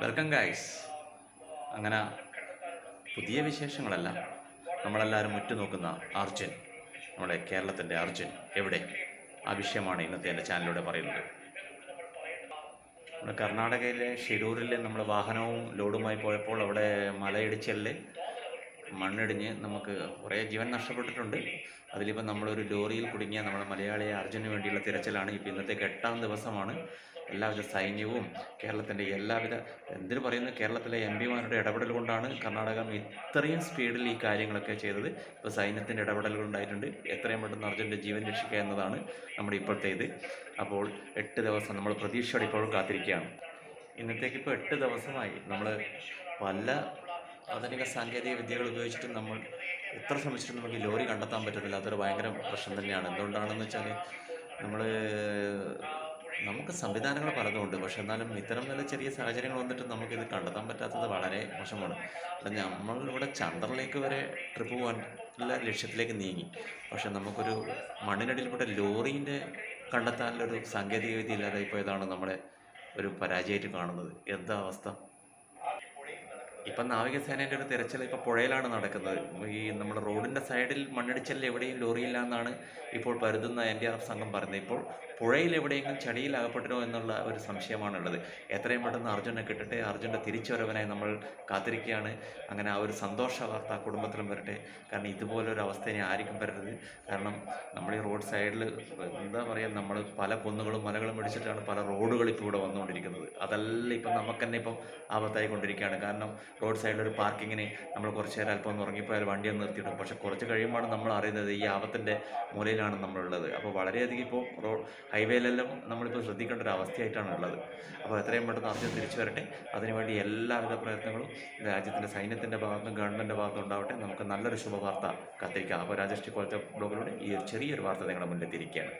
Welcome guys അങ്ങനെ പുതിയ വിശേഷങ്ങളല്ല. നമ്മളെല്ലാവരും ഉറ്റുനോക്കുന്ന അർജുൻ നമ്മുടെ കേരളത്തിന്റെ അർജുൻ എവിടെ? ആ വിഷയമാണ് ഇന്നത്തെ എന്റെ ചാനലിലൂടെ പറയുന്നത്. നമ്മുടെ കർണാടകയിലെ ഷിരൂരിൽ നമ്മൾ വാഹനവും ലോഡുമായി പോയപ്പോൾ അവിടെ മലയിടിച്ചലിൽ മണ്ണിടിഞ്ഞ് നമുക്ക് കുറേ ജീവൻ നഷ്ടപ്പെട്ടിട്ടുണ്ട്. അതിലിപ്പോൾ നമ്മളൊരു ലോറിയിൽ കുടുങ്ങിയ നമ്മുടെ മലയാളിയെ അർജുന് വേണ്ടിയുള്ള തിരച്ചിലാണ്. ഇപ്പോൾ ഇന്നത്തേക്ക് എട്ടാം ദിവസമാണ്. എല്ലാവിധ സൈന്യവും കേരളത്തിന്റെ എല്ലാവിധ എന്തിനു പറയുന്നു? കേരളത്തിലെ എം പിമാരുടെ ഇടപെടൽ കൊണ്ടാണ് കർണാടകം ഇത്രയും സ്പീഡിൽ ഈ കാര്യങ്ങളൊക്കെ ചെയ്തത്. ഇപ്പോൾ സൈന്യത്തിന്റെ ഇടപെടലുകൾ ഉണ്ടായിട്ടുണ്ട്. എത്രയും പെട്ടെന്ന് അർജുന്റെ ജീവൻ രക്ഷിക്കുക എന്നതാണ് നമ്മുടെ ഇപ്പോഴത്തെ ഇത് അപ്പോൾ എട്ട് ദിവസം നമ്മൾ പ്രതീക്ഷയോടെ ഇപ്പോഴും കാത്തിരിക്കുകയാണ്. ഇന്നത്തേക്ക് ഇപ്പോൾ എട്ട് ദിവസമായി. നമ്മൾ പല ആധുനിക സാങ്കേതിക വിദ്യകൾ ഉപയോഗിച്ചിട്ടും നമ്മൾ എത്ര ശ്രമിച്ചിട്ടും നമുക്ക് ലോറി കണ്ടെത്താൻ പറ്റത്തില്ല അതൊരു ഭയങ്കര പ്രശ്നം തന്നെയാണ്. എന്തുകൊണ്ടാണെന്ന് വെച്ചാൽ നമ്മൾ നമുക്ക് സംവിധാനങ്ങൾ പലതുമുണ്ട്. പക്ഷെ എന്നാലും ഇത്തരം നല്ല ചെറിയ സാഹചര്യങ്ങൾ വന്നിട്ട് നമുക്കിത് കണ്ടെത്താൻ പറ്റാത്തത് വളരെ മോശമാണ്. അല്ല നമ്മളിവിടെ ചന്ദ്രനിലേക്ക് വരെ ട്രിപ്പ് പോകാൻ ഉള്ള ലക്ഷ്യത്തിലേക്ക് നീങ്ങി. പക്ഷെ നമുക്കൊരു മണ്ണിനടിയിൽപ്പെട്ട ലോറീന്റെ കണ്ടെത്താനുള്ളൊരു സാങ്കേതിക വിദ്യ ഇല്ലാതായി പോയതാണ് നമ്മുടെ ഒരു പരാജയമായിട്ട് കാണുന്നത്. എന്താ അവസ്ഥ? ഇപ്പം നാവികസേനേന്റെ ഒരു തിരച്ചിൽ ഇപ്പോൾ പുഴയിലാണ് നടക്കുന്നത്. ഈ നമ്മുടെ റോഡിന്റെ സൈഡിൽ മണ്ണിടിച്ചലിൽ എവിടെയും ലോറിയില്ല എന്നാണ് ഇപ്പോൾ പരുതുന്ന എൻ ഡി ആർ എഫ് സംഘം പറയുന്നത്. ഇപ്പോൾ പുഴയിൽ എവിടെയെങ്കിലും ചെടിയിൽ അകപ്പെട്ടിനോ എന്നുള്ള ഒരു സംശയമാണുള്ളത്. എത്രയും പെട്ടെന്ന് അർജുനെ കിട്ടട്ടെ അർജുന്റെ തിരിച്ചുവരവനായി നമ്മൾ കാത്തിരിക്കുകയാണ്. അങ്ങനെ ആ ഒരു സന്തോഷ വാർത്ത കുടുംബത്തിലും വരട്ടെ. കാരണം ഇതുപോലൊരു അവസ്ഥ ഇനി ആർക്കും വരരുത്. കാരണം നമ്മൾ ഈ റോഡ് സൈഡിൽ എന്താ പറയുക നമ്മൾ പല കുന്നുകളും മലകളും പിടിച്ചിട്ടാണ് പല റോഡുകൾ ഇപ്പോൾ ഇവിടെ വന്നുകൊണ്ടിരിക്കുന്നത്. അതല്ല ഇപ്പം നമുക്ക് തന്നെ ഇപ്പം ആപത്തായിക്കൊണ്ടിരിക്കുകയാണ്. കാരണം റോഡ് സൈഡിൽ ഒരു പാർക്കിങ്ങിന് നമ്മൾ കുറച്ച് നേരം അല്പം ഉറങ്ങിപ്പോയാൽ വണ്ടി ഒന്ന് നിർത്തിയിടും പക്ഷെ കുറച്ച് കഴിയുമ്പോഴാണ് നമ്മൾ അറിയുന്നത് ഈ ആപത്തിന്റെ മൂലയിലാണ് നമ്മളുള്ളത്. അപ്പോൾ വളരെയധികം ഇപ്പോൾ റോഡ് ഹൈവേയിലെല്ലാം നമ്മളിപ്പോൾ ശ്രദ്ധിക്കേണ്ട ഒരു അവസ്ഥയായിട്ടാണ് ഉള്ളത്. അപ്പോൾ എത്രയും പെട്ടെന്ന് ആദ്യം തിരിച്ചു വരട്ടെ. അതിനുവേണ്ടി എല്ലാവിധ പ്രയത്നങ്ങളും രാജ്യത്തിന്റെ സൈന്യത്തിന്റെ ഭാഗത്തും ഗവൺമെന്റിന്റെ ഭാഗത്തും ഉണ്ടാവട്ടെ. നമുക്ക് നല്ലൊരു ശുഭവാർത്ത കാത്തിരിക്കാം അപ്പോൾ രാജേഷ് പോലത്തെ ബ്ലോഗിലൂടെ ഈ ചെറിയൊരു വാർത്ത നിങ്ങളുടെ മുന്നിൽ തിരിക്കുകയാണ്